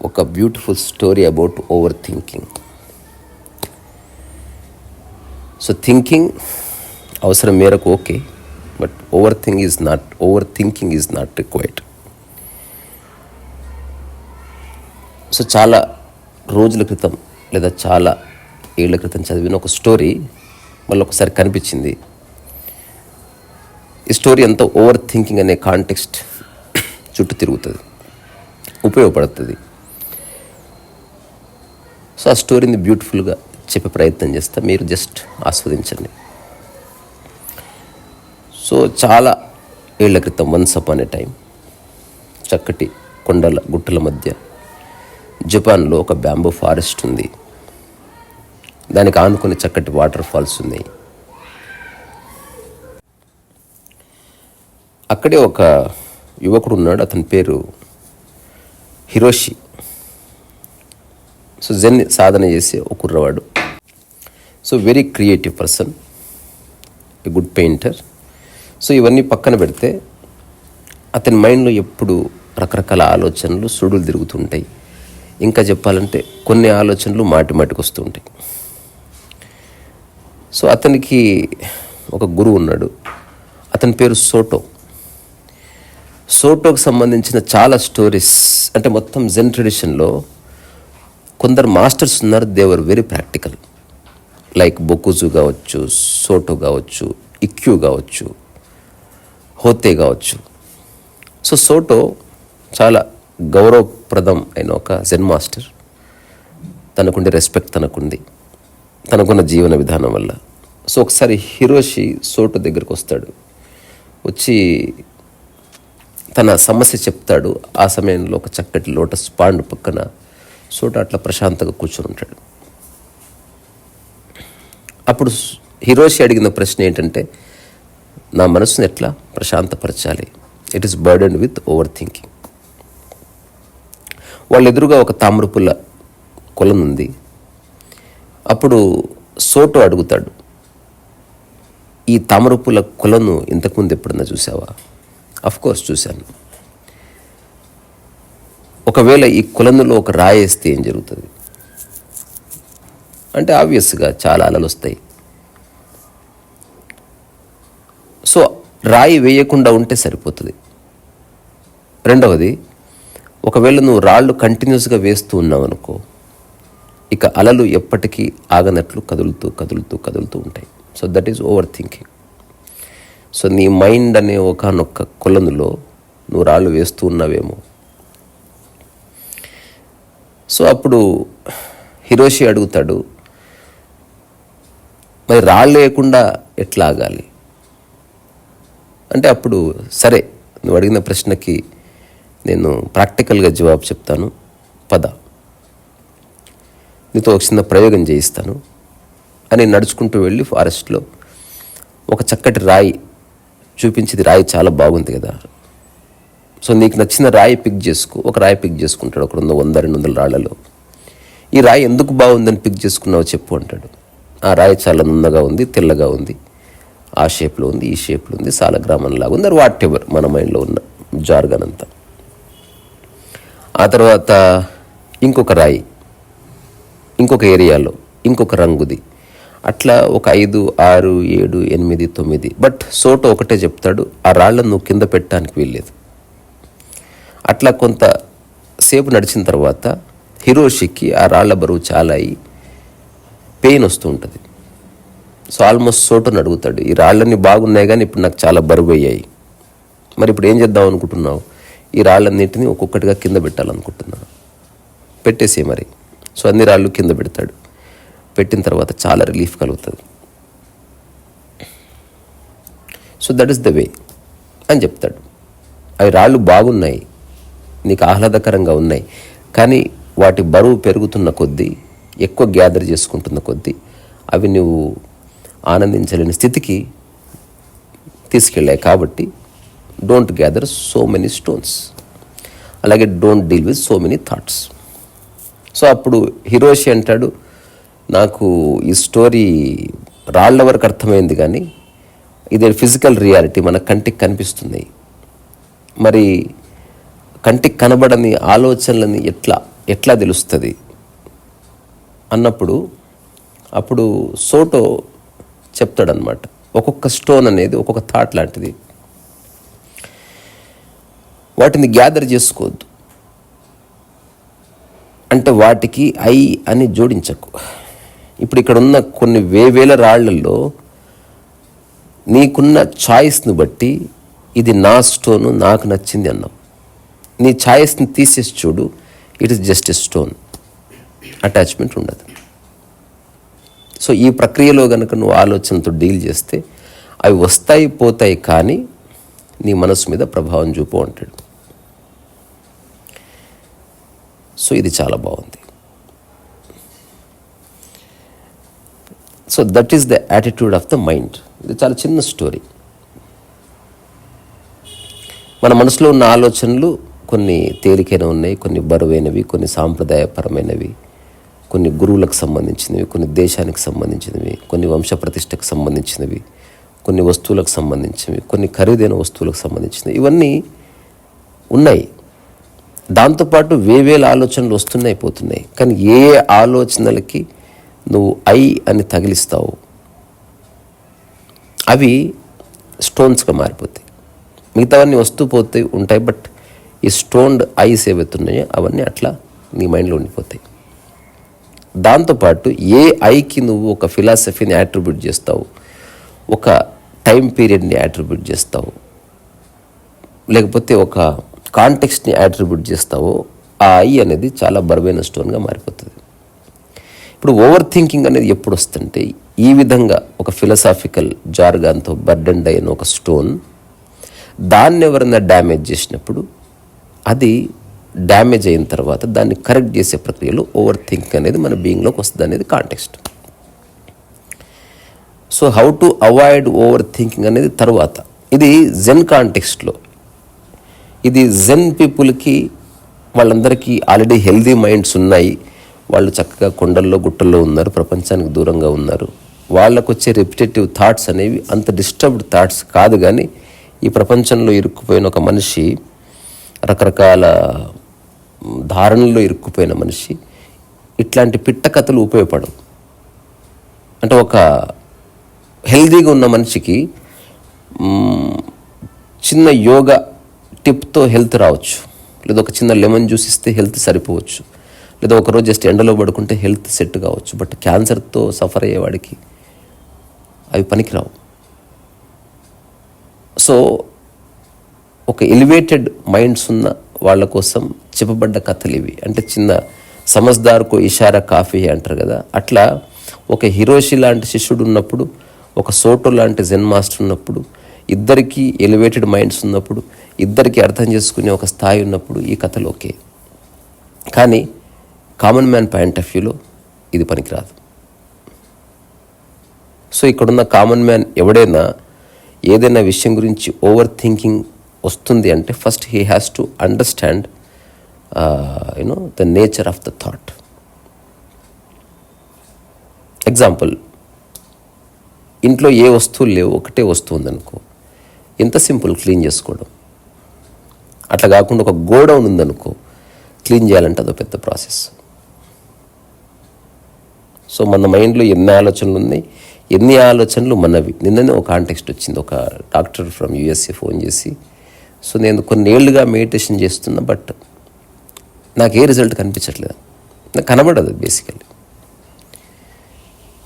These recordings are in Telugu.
ఒక beautiful story about over thinking so thinking అవసరం మేరకు okay but over thing is not over thinking is not required so చాలా రోజుల క్రితం లేదా చాలా ఏళ్ళ క్రితం చదివిన ఒక స్టోరీ మళ్ళీ ఒకసారి కనిపించింది. ఈ స్టోరీ అంతా ఓవర్ థింకింగ్ అనే కాంటెక్స్ట్ చుట్టూ తిరుగుతుంది ఉపయోగపడుతుంది. సో ఆ స్టోరీని బ్యూటిఫుల్గా చెప్పే ప్రయత్నం చేస్తా. మీరు జస్ట్ ఆస్వాదించండి. సో చాలా ఏళ్ళ క్రితం వన్స్ అప్ అనే టైం చక్కటి కొండల గుట్టల మధ్య జపాన్లో ఒక బ్యాంబూ ఫారెస్ట్ ఉంది. దానికి ఆనుకునే చక్కటి వాటర్ ఫాల్స్ ఉన్నాయి. అక్కడే ఒక యువకుడు ఉన్నాడు. అతని పేరు హిరోషి. సో జెన్ సాధన చేసే ఒక కుర్రవాడు. So very creative person a good painter so ఇవన్నీ పక్కన పెడితే అతని మైండ్లో ఎప్పుడు రకరకాల ఆలోచనలు సుడులు తిరుగుతుంటాయి. ఇంకా చెప్పాలంటే కొన్ని ఆలోచనలు మాటి మాటికి వస్తుంటాయి. సో అతనికి ఒక గురువు ఉన్నాడు. అతని పేరు సోటో. సోటోకు సంబంధించిన చాలా స్టోరీస్ అంటే మొత్తం జెన్ ట్రెడిషన్లో కొందరు మాస్టర్స్ ఉన్నారు they are very practical like బొకుజు కావచ్చు సోటో కావచ్చు ఇక్యూ కావచ్చు హోతే కావచ్చు. సో సోటో చాలా గౌరవప్రదం అయిన ఒక జెన్ మాస్టర్ తనకుండే రెస్పెక్ట్ తనకుంది. తనకున్న జీవన విధానం వల్ల. సో ఒకసారి హిరోషి సోటో దగ్గరికి వస్తాడు. వచ్చి తన సమస్య చెప్తాడు. ఆ సమయంలో ఒక చక్కటి లోటస్ పాండు పక్కన సోట అట్లా ప్రశాంతంగా కూర్చొని ఉంటాడు. అప్పుడు హిరోషి అడిగిన ప్రశ్న ఏంటంటే నా మనసుని ఎట్లా ప్రశాంతపరచాలి? It is burden with over thinking వాళ్ళ ఎదురుగా ఒక తామ్రపుల్ల కొలను ఉంది. అప్పుడు సోటో అడుగుతాడు ఈ తామరపుల కొలను ఇంతకుముందు ఎప్పుడన్నా చూసావా? అఫ్కోర్స్ చూశాను. ఒకవేళ ఈ కులందులో ఒక రాయి వేస్తే ఏం జరుగుతుంది? అంటే ఆబ్వియస్గా చాలా అలలు వస్తాయి. సో రాయి వేయకుండా ఉంటే సరిపోతుంది. రెండవది ఒకవేళ నువ్వు రాళ్ళు కంటిన్యూస్గా వేస్తూ ఉన్నావు అనుకో ఇక అలలు ఎప్పటికీ ఆగనట్లు కదులుతూ కదులుతూ కదులుతూ ఉంటాయి. So that is over thinking so నీ మైండ్ అనే ఒకనొక్క కొలనులో నువ్వు రాళ్ళు వేస్తూ ఉన్నావేమో సో అప్పుడు హిరోషి అడుగుతాడు మరి రాళ్ళు లేకుండా ఎట్లా ఆగాలి అంటే అప్పుడు సరే నువ్వు అడిగిన ప్రశ్నకి నేను ప్రాక్టికల్గా జవాబు చెప్తాను పద. నీతో ఒక చిన్న ప్రయోగం చేయిస్తాను అని నడుచుకుంటూ వెళ్ళి ఫారెస్ట్లో ఒక చక్కటి రాయి చూపించింది రాయి చాలా బాగుంది కదా. సో నీకు నచ్చిన రాయి పిక్ చేసుకో. ఒక రాయి పిక్ చేసుకుంటాడు. ఒక రెండు వంద రెండు వందల రాళ్ళలో. ఈ రాయి ఎందుకు బాగుందని పిక్ చేసుకున్నావో చెప్పు అంటాడు. ఆ రాయి చాలా నున్నగా ఉంది తెల్లగా ఉంది. ఆ షేప్లో ఉంది ఈ షేప్లో ఉంది సాలగ్రామంలాగా ఉంది. అది వాట్ ఎవర్ మన మైండ్లో ఉన్న జార్గన్ అంతా. ఆ తర్వాత ఇంకొక రాయి ఇంకొక ఏరియాలో ఇంకొక రంగుది. అట్లా ఒక ఐదు ఆరు ఏడు ఎనిమిది తొమ్మిది. బట్ సోటో ఒకటే చెప్తాడు ఆ రాళ్ళను నువ్వు కింద పెట్టడానికి వీల్లేదు. అట్లా కొంత సేపు నడిచిన తర్వాత హిరోషికి ఆ రాళ్ళ బరువు చాలా అయ్యి పెయిన్ వస్తూ ఉంటుంది. సో ఆల్మోస్ట్ సోటోని అడుగుతాడు ఈ రాళ్ళన్నీ బాగున్నాయి కానీ ఇప్పుడు నాకు చాలా బరువు అయ్యాయి మరి ఇప్పుడు ఏం చేద్దాం అనుకుంటున్నావు? ఈ రాళ్ళన్నింటినీ ఒక్కొక్కటిగా కింద పెట్టాలనుకుంటున్నాను. పెట్టేసే మరి. సో అన్ని రాళ్ళు కింద పెడతాడు. పెట్టిన తర్వాత చాలా రిలీఫ్ కలుగుతుంది. So that is the way అని చెప్తాడు. అవి రాళ్ళు బాగున్నాయి నీకు ఆహ్లాదకరంగా ఉన్నాయి. కానీ వాటి బరువు పెరుగుతున్న కొద్దీ ఎక్కువ గ్యాదర్ చేసుకుంటున్న కొద్దీ అవి నువ్వు ఆనందించలేని స్థితికి తీసుకెళ్ళాయి కాబట్టి don't gather so many stones అలాగే don't deal with so many thoughts so అప్పుడు హిరోషి అంటాడు నాకు ఈ స్టోరీ రాళ్ళ వరకు అర్థమైంది కానీ ఇది ఫిజికల్ రియాలిటీ మన కంటికి కనిపిస్తుంది. మరి కంటికి కనబడని ఆలోచనలని ఎట్లా ఎట్లా తెలుస్తుంది? అన్నప్పుడు అప్పుడు సోటో చెప్తాడనమాట ఒక్కొక్క స్టోన్ అనేది ఒక్కొక్క థాట్ లాంటిది. వాటిని గ్యాదర్ చేసుకోవద్దు. అంటే వాటికి ఐ అని జోడించకు. ఇప్పుడు ఇక్కడ ఉన్న కొన్ని వేవేల రాళ్ళలో నీకున్న చాయిస్ను బట్టి ఇది నా స్టోను నాకు నచ్చింది అన్నావు నీ ఛాయిస్ని తీసేసి చూడు. It is just a stone attachment ఉండదు. సో ఈ ప్రక్రియలో కనుక నువ్వు ఆలోచనతో డీల్ చేస్తే అవి వస్తాయి పోతాయి కానీ నీ మనసు మీద ప్రభావం చూపు అంటాడు. సో ఇది చాలా బాగుంది. So that is the attitude of the mind ఇది చాలా చిన్న స్టోరీ మన మనసులో ఉన్న ఆలోచనలు కొన్ని తేలికైన ఉన్నాయి కొన్ని బరువైనవి కొన్ని సాంప్రదాయపరమైనవి కొన్ని గురువులకు సంబంధించినవి కొన్ని దేశానికి సంబంధించినవి కొన్ని వంశ ప్రతిష్టకు సంబంధించినవి కొన్ని వస్తువులకు సంబంధించినవి కొన్ని ఖరీదైన వస్తువులకు సంబంధించినవి. ఇవన్నీ ఉన్నాయి. దాంతోపాటు వేవేల ఆలోచనలు వస్తున్నాయి పోతున్నాయి. కానీ ఏ ఆలోచనలకి నువ్వు ఐ అని తగిలిస్తావు అవి స్టోన్స్గా మారిపోతాయి. మిగతావన్నీ వస్తూ పోతాయి ఉంటాయి బట్ ఈ స్టోన్డ్ ఐస్ ఏవైతున్నాయో అవన్నీ అట్లా నీ మైండ్లో ఉండిపోతాయి. దాంతోపాటు ఏ ఐకి నువ్వు ఒక ఫిలాసఫీని యాట్రిబ్యూట్ చేస్తావు? ఒక టైం పీరియడ్ని యాట్రిబ్యూట్ చేస్తావు? లేకపోతే ఒక కాంటెక్స్ట్ని యాట్రిబ్యూట్ చేస్తావో? ఆ ఐ అనేది చాలా బరువైన స్టోన్గా మారిపోతుంది. ఇప్పుడు ఓవర్ థింకింగ్ అనేది ఎప్పుడు వస్తుంటే ఈ విధంగా ఒక ఫిలసాఫికల్ జార్గాన్తో బర్డెండ్ అయిన ఒక స్టోన్ దాన్ని ఎవరైనా డ్యామేజ్ చేసినప్పుడు అది డ్యామేజ్ అయిన తర్వాత దాన్ని కరెక్ట్ చేసే ప్రక్రియలో ఓవర్ థింక్ అనేది మన బీయింగ్లోకి వస్తుంది అనేది context so how to avoid over thinking అనేది తర్వాత. ఇది జెన్ కాంటెక్స్ట్లో ఇది జెన్ పీపుల్కి వాళ్ళందరికీ ఆల్రెడీ హెల్దీ మైండ్స్ ఉన్నాయి. వాళ్ళు చక్కగా కొండల్లో గుట్టల్లో ఉన్నారు ప్రపంచానికి దూరంగా ఉన్నారు. వాళ్ళకు వచ్చే రిపిటేటివ్ థాట్స్ అనేవి అంత డిస్టర్బ్డ్ థాట్స్ కాదు కానీ ఈ ప్రపంచంలో ఇరుక్కుపోయిన ఒక మనిషి రకరకాల ధారణల్లో ఇరుక్కుపోయిన మనిషి ఇట్లాంటి పిట్ట కథలు ఉపయోగపడవు. అంటే ఒక హెల్దీగా ఉన్న మనిషికి చిన్న యోగా టిప్తో హెల్త్ రావచ్చు. లేదా ఒక చిన్న లెమన్ జ్యూస్ ఇస్తే హెల్త్ సరిపోవచ్చు. లేదా ఒకరోజు జస్ట్ ఎండలో పడుకుంటే హెల్త్ సెట్ కావచ్చు. బట్ క్యాన్సర్తో సఫర్ అయ్యేవాడికి అవి పనికిరావు. సో ఒక ఎలివేటెడ్ మైండ్స్ ఉన్న వాళ్ళ కోసం చెప్పబడ్డ కథలు ఇవి. అంటే చిన్న సమజ్దార్కో ఇషారా కాఫీ అంటారు కదా అట్లా ఒక హిరోషి లాంటి శిష్యుడు ఉన్నప్పుడు ఒక సోటో లాంటి జెన్ మాస్టర్ ఉన్నప్పుడు ఇద్దరికి ఎలివేటెడ్ మైండ్స్ ఉన్నప్పుడు ఇద్దరికి అర్థం చేసుకునే ఒక స్థాయి ఉన్నప్పుడు ఈ కథలు ఓకే. కానీ కామన్ మ్యాన్ పాయింట్ ఆఫ్ వ్యూలో ఇది పనికిరాదు. సో ఇక్కడున్న కామన్ మ్యాన్ ఎవడైనా ఏదైనా విషయం గురించి ఓవర్ థింకింగ్ వస్తుంది అంటే first he has to understand you know the nature of the thought example ఇంట్లో ఏ వస్తువులు లేవు ఒకటే వస్తువు ఉందనుకో ఎంత సింపుల్ క్లీన్ చేసుకోవడం. అట్లా కాకుండా ఒక గోడౌన్ ఉందనుకో క్లీన్ చేయాలంటే అదో పెద్ద ప్రాసెస్ సో మన మైండ్లో ఎన్ని ఆలోచనలు ఉన్నాయి? ఎన్ని ఆలోచనలు మనవి? నిన్ననే ఒక కాంటెక్స్ట్ వచ్చింది. ఒక డాక్టర్ ఫ్రమ్ యూఎస్ఏ ఫోన్ చేసి సో నేను కొన్ని ఏళ్ళుగా మెడిటేషన్ చేస్తున్నా బట్ నాకు ఏ రిజల్ట్ కనిపించట్లేదు. నాకు కనబడదు బేసికల్లీ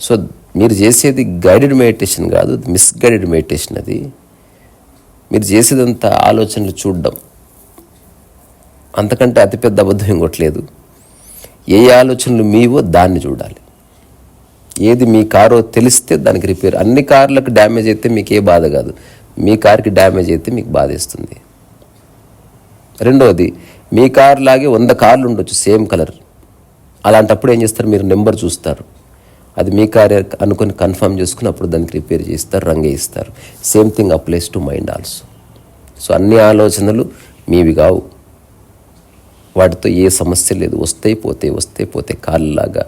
సో మీరు చేసేది గైడెడ్ మెడిటేషన్ కాదు మిస్గైడెడ్ మెడిటేషన్ అది. మీరు చేసేదంతా ఆలోచనలు చూడడం. అంతకంటే అతిపెద్ద అబద్ధం ఇంకోట్లేదు. ఏ ఆలోచనలు మీవో దాన్ని చూడాలి. ఏది మీ కారో తెలిస్తే దానికి రిపేర్ అన్ని కార్లకు డ్యామేజ్ అయితే మీకు ఏ బాధ కాదు. మీ కార్కి డ్యామేజ్ అయితే మీకు బాధేస్తుంది. రెండవది మీ కార్ లాగే వంద కార్లు ఉండొచ్చు సేమ్ కలర్. అలాంటప్పుడు ఏం చేస్తారు? మీరు నెంబర్ చూస్తారు. అది మీ కార్ అనుకొని కన్ఫర్మ్ చేసుకుని అప్పుడు దానికి రిపేర్ చేస్తారు రంగే ఇస్తారు same thing applies to mind also. So అన్ని ఆలోచనలు మీవి కావు. వాటితో ఏ సమస్య లేదు. వస్తాయి పోతే వస్తే పోతే కాళ్ళలాగా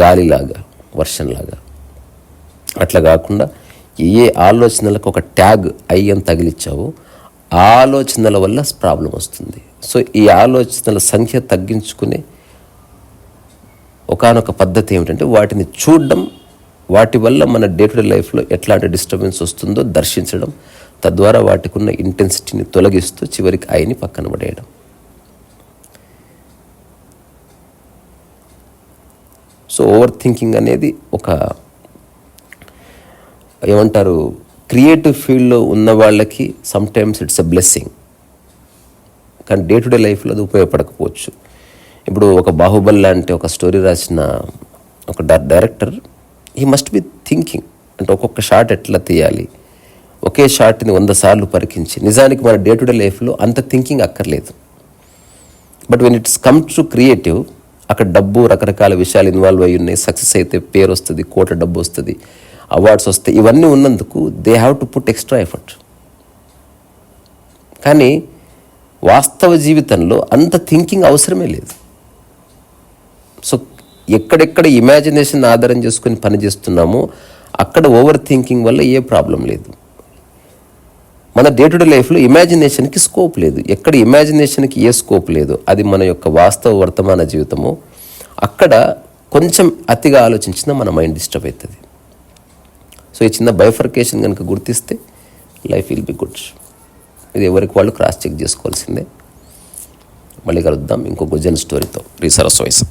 గాలిలాగా వర్షంలాగా. అట్లా కాకుండా ఏ ఆలోచనలకు ఒక ట్యాగ్ అయ్యం తగిలిచ్చావో ఆలోచనల వల్ల ప్రాబ్లం వస్తుంది. సో ఈ ఆలోచనల సంఖ్య తగ్గించుకునే ఒకానొక పద్ధతి ఏమిటంటే వాటిని చూడడం వాటి వల్ల మన డే టు డే లైఫ్లో ఎట్లాంటి డిస్టర్బెన్స్ వస్తుందో దర్శించడం తద్వారా వాటికి ఉన్న ఇంటెన్సిటీని తొలగిస్తూ చివరికి ఆయన్ని పక్కన పడేయడం. సో ఓవర్ థింకింగ్ అనేది ఒక ఏమంటారు క్రియేటివ్ ఫీల్డ్లో ఉన్న వాళ్ళకి సమ్టైమ్స్ ఇట్స్ అ బ్లెస్సింగ్ కానీ డే టు డే లైఫ్లో అది ఉపయోగపడకపోవచ్చు. ఇప్పుడు ఒక బాహుబలి లాంటి ఒక స్టోరీ రాసిన ఒక డైరెక్టర్ ఈ మస్ట్ బి థింకింగ్ అంటే ఒక్కొక్క షాట్ ఎట్లా తీయాలి? ఒకే షాట్ని వంద సార్లు పరికించి. నిజానికి మన డే టు డే లైఫ్లో అంత థింకింగ్ అక్కర్లేదు. But when it's come to creative అక్కడ డబ్బు రకరకాల విషయాలు ఇన్వాల్వ్ అయ్యి ఉన్నాయి. సక్సెస్ అయితే పేరు వస్తుంది కోట డబ్బు వస్తుంది. అవార్డ్స్ వస్తాయి ఇవన్నీ ఉన్నందుకు they have to put extra effort కానీ వాస్తవ జీవితంలో అంత థింకింగ్ అవసరమే లేదు. సో ఎక్కడెక్కడ ఇమాజినేషన్ ఆధారం చేసుకొని పని చేస్తున్నామో అక్కడ ఓవర్ థింకింగ్ వల్ల ఏ ప్రాబ్లం లేదు. మన డే టు డే లైఫ్లో ఇమాజినేషన్కి స్కోప్ లేదు. ఎక్కడ ఇమాజినేషన్కి ఏ స్కోప్ లేదు. అది మన యొక్క వాస్తవ వర్తమాన జీవితము అక్కడ కొంచెం అతిగా ఆలోచించినా మన మైండ్ డిస్టర్బ్ అవుతుంది. సో ఈ చిన్న బైఫర్కేషన్ కనుక గుర్తిస్తే లైఫ్ విల్ బి గుడ్ ఇది ఎవరికి వాళ్ళు క్రాస్ చెక్ చేసుకోవాల్సిందే. మళ్ళీ కలుద్దాం. ఇంకో గుజన్ స్టోరీతో రీసరస్ వయసు